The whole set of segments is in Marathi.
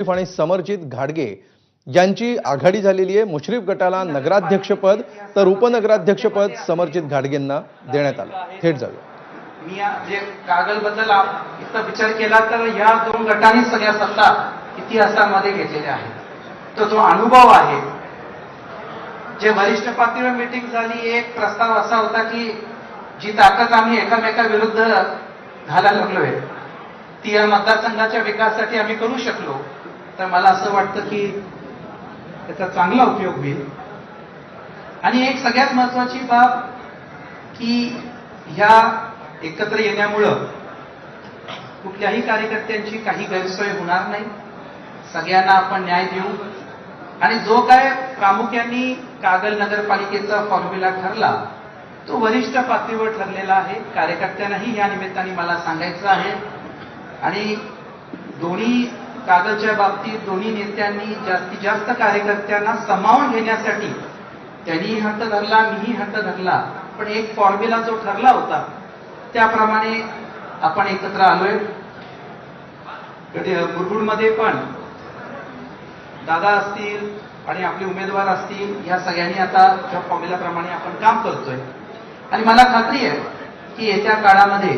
मुश्रीफ आणि समरजित घाडगे यांची आघाडी झालेली आहे. मुश्रीफ गटाला नगराध्यक्षपद तर उपनगराध्यक्षपद समरजित घाडगेंना देण्यात आलं. थेट जाऊया. मी जे कागलबद्दल बद्दल इथं विचार केला तर या दोन गटांनी सगळ्या सत्ता इतिहासामध्ये घेतलेल्या आहेत. तो जो अनुभव आहे जे वरिष्ठ पातळीवर मीटिंग झाली एक प्रस्ताव असा होता की जी ताकद आम्ही एकामेकाविरुद्ध घालायला लागलोय ती या मतदारसंघाच्या विकासासाठी आम्ही करू शकलो. तर मला असं वाटतं की त्याचा चांगला उपयोग होईल. आणि एक सगळ्यात महत्वाची बाब की ह्या एकत्र येण्यामुळं कुठल्याही कार्यकर्त्यांची काही गैरसोय होणार नाही. सगळ्यांना आपण न्याय देऊ. आणि जो काय प्रामुख्याने कागल नगरपालिकेचा फॉर्म्युला ठरला तो वरिष्ठ पातळीवर ठरलेला आहे. कार्यकर्त्यांनाही या निमित्ताने मला सांगायचं आहे. आणि दोन्ही कागदच्या बाबतीत दोन्ही नेत्यांनी जास्तीत जास्त कार्यकर्त्यांना सामावून घेण्यासाठी त्यांनीही हट्ट धरला मीही हट्ट धरला. पण एक फॉर्म्युला जो ठरला होता त्याप्रमाणे आपण एकत्र आलोय. कधी पण दादा असतील आणि आपले उमेदवार असतील या सगळ्यांनी आता ज्या फॉर्म्युल्याप्रमाणे आपण काम करतोय. आणि मला खात्री आहे की येत्या काळामध्ये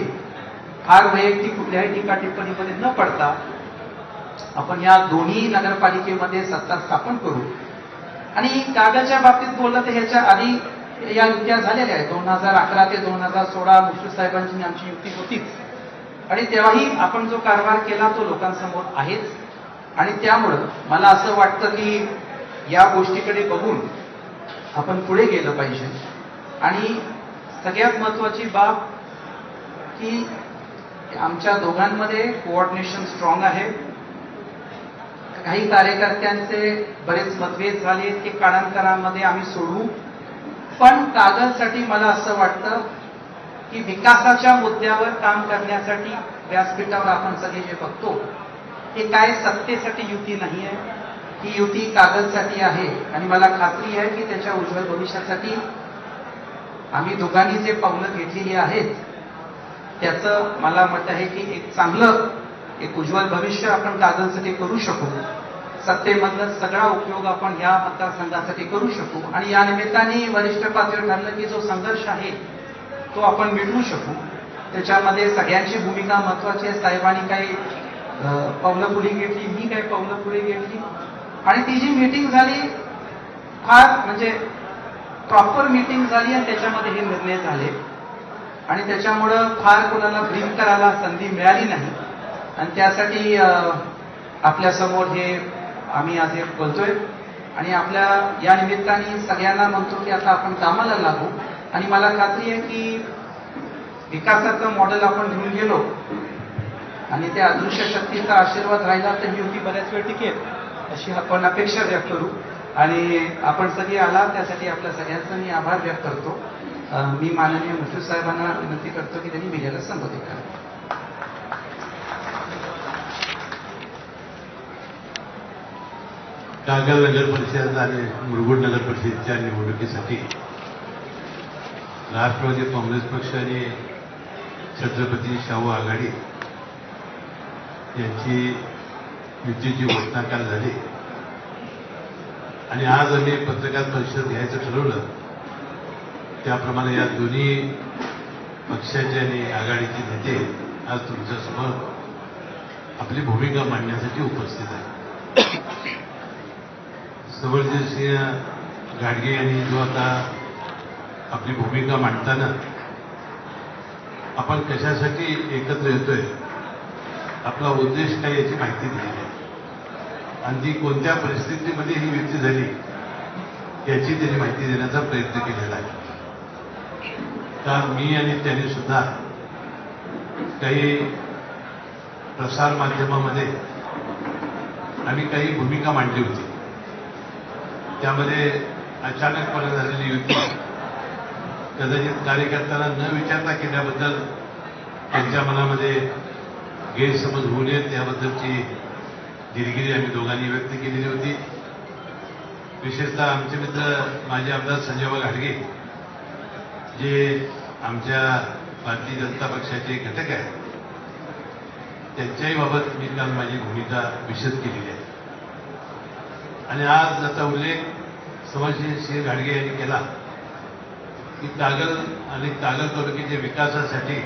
फार वैयक्तिक कुठल्याही टीका टिप्पणीमध्ये न पडता आपण या दोन्ही नगरपालिकेमध्ये सत्ता स्थापन करू. आणि कागदच्या बाबतीत बोललं तर ह्याच्या आधी या युत्या झालेल्या आहेत. दोन हजार अकरा ते दोन हजार सोळा मुश्रीफ साहेबांची आमची युती होतीच आणि तेव्हाही आपण जो कारभार केला तो लोकांसमोर आहेच. आणि त्यामुळं मला असं वाटतं की या गोष्टीकडे बघून आपण पुढे गेलं पाहिजे. आणि सगळ्यात महत्वाची बाब की आमच्या दोघांमध्ये कोऑर्डिनेशन स्ट्रॉंग आहे. काही कार्यकर्त्यांचे बरेच मतभेद झाले ते काळांतरामध्ये आम्ही सोडू. पण कागदसाठी मला असं वाटतं की विकासाच्या मुद्द्यावर काम करण्यासाठी व्यासपीठावर आपण सगळे जे बघतो हे काय सत्तेसाठी युती नाही आहे. ही युती कागदसाठी आहे. आणि मला खात्री आहे की त्याच्या उज्ज्वल भविष्यासाठी आम्ही दोघांनी जे पावलं घेतलेली आहेत त्याचं मला मत आहे की एक चांगलं एक उज्ज्वल भविष्य आपण कागदसाठी करू शकू. सत्तेमधला सगळा उपयोग आपण या मतदारसंघासाठी करू शकू. आणि या निमित्ताने वरिष्ठ पातळीवर ठरलं की जो संघर्ष आहे तो आपण मिटवू शकू. त्याच्यामध्ये सगळ्यांची भूमिका महत्वाची आहे. साहेबांनी काही पावलं पुढे घेतली मी काही पावलं पुढे घेतली. आणि ती जी मीटिंग झाली फार म्हणजे प्रॉपर मीटिंग झाली आणि त्याच्यामध्ये हे निर्णय झाले. आणि त्याच्यामुळं फार कोणाला ब्रीफ करायला संधी मिळाली नाही. आणि त्यासाठी आपल्यासमोर हे आम्ही आज एक बोलतोय. आणि आपल्या या निमित्ताने सगळ्यांना म्हणतो की आता आपण कामाला लागू. आणि मला खात्री आहे की विकासाचं मॉडेल आपण घेऊन गेलो आणि त्या अदृश्य शक्तीचा आशीर्वाद राहिला तर ही युती बऱ्याच वेळ टिकेल अशी आपण अपेक्षा व्यक्त करू. आणि आपण सगळे आला त्यासाठी आपल्या सगळ्यांचा मी आभार व्यक्त करतो. मी माननीय मुश्रीफ साहेबांना विनंती करतो की त्यांनी मीडियाला संबोधित करावं कागल नगर परिषद आणि मुरगुड नगर परिषदेच्या निवडणुकीसाठी राष्ट्रवादी काँग्रेस पक्ष आणि छत्रपती शाहू आघाडी यांची युतीची घोषणा काल झाली. आणि आज आम्ही पत्रकार परिषद घ्यायचं ठरवलं त्याप्रमाणे या दोन्ही पक्षाचे आणि आघाडीचे नेते आज तुमच्यासमोर आपली भूमिका मांडण्यासाठी उपस्थित आहेत. समरजित गाडगे यांनी जो आता आपली भूमिका मांडताना आपण कशासाठी एकत्र येतोय आपला उद्देश काय याची माहिती दिली आहे. आणि ती कोणत्या परिस्थितीमध्ये ही युती झाली याची त्यांनी माहिती देण्याचा प्रयत्न केलेला आहे. तर मी आणि त्यांनी सुद्धा काही प्रसारमाध्यमामध्ये आम्ही काही भूमिका मांडली होती. त्यामध्ये अचानकपणे झालेली युती. कदाचित कार्यकर्त्यांना न विचारता केल्याबद्दल त्यांच्या मनामध्ये गैरसमज होऊ नयेत याबद्दलची दिलगिरी आम्ही दोघांनी व्यक्त केलेली होती. विशेषतः आमचे मित्र माजी आमदार संजयबा घाडगे जे आमच्या भारतीय जनता पक्षाचे घटक आहेत त्यांच्याही बाबत मी काल माझी भूमिका विशद केलेली आहे. आणि आज ज्याचा उल्लेख समरसिंह गाडगे यांनी केला. की कागल आणि कागल तालुक्याच्या विकासासाठी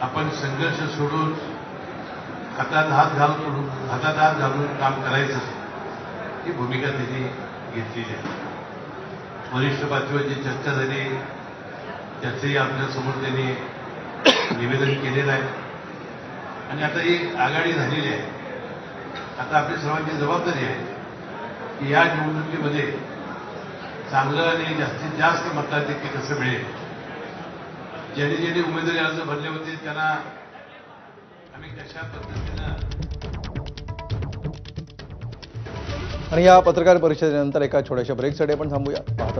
आपण संघर्ष सोडून हातात हात घालून हातात हात घालून काम करायचं ही भूमिका त्यांनी घेतलेली आहे. वरिष्ठ पातळीवर जी चर्चा झाली. त्याचंही आपल्यासमोर त्यांनी निवेदन केलेलं आहे. आणि आता ही आघाडी झालेली आहे. आता आपली सर्वांची जबाबदारी आहे की या निवडणुकीमध्ये चांगलं आणि जास्तीत जास्त मताधिक्य कसं मिळेल? ज्यांनी ज्यांनी उमेदवारी अर्ज भरले होते त्यांना आम्ही कशा पद्धतीनं आणि या पत्रकार परिषदेनंतर एका छोट्याशा ब्रेकसाठी आपण थांबूया पाहत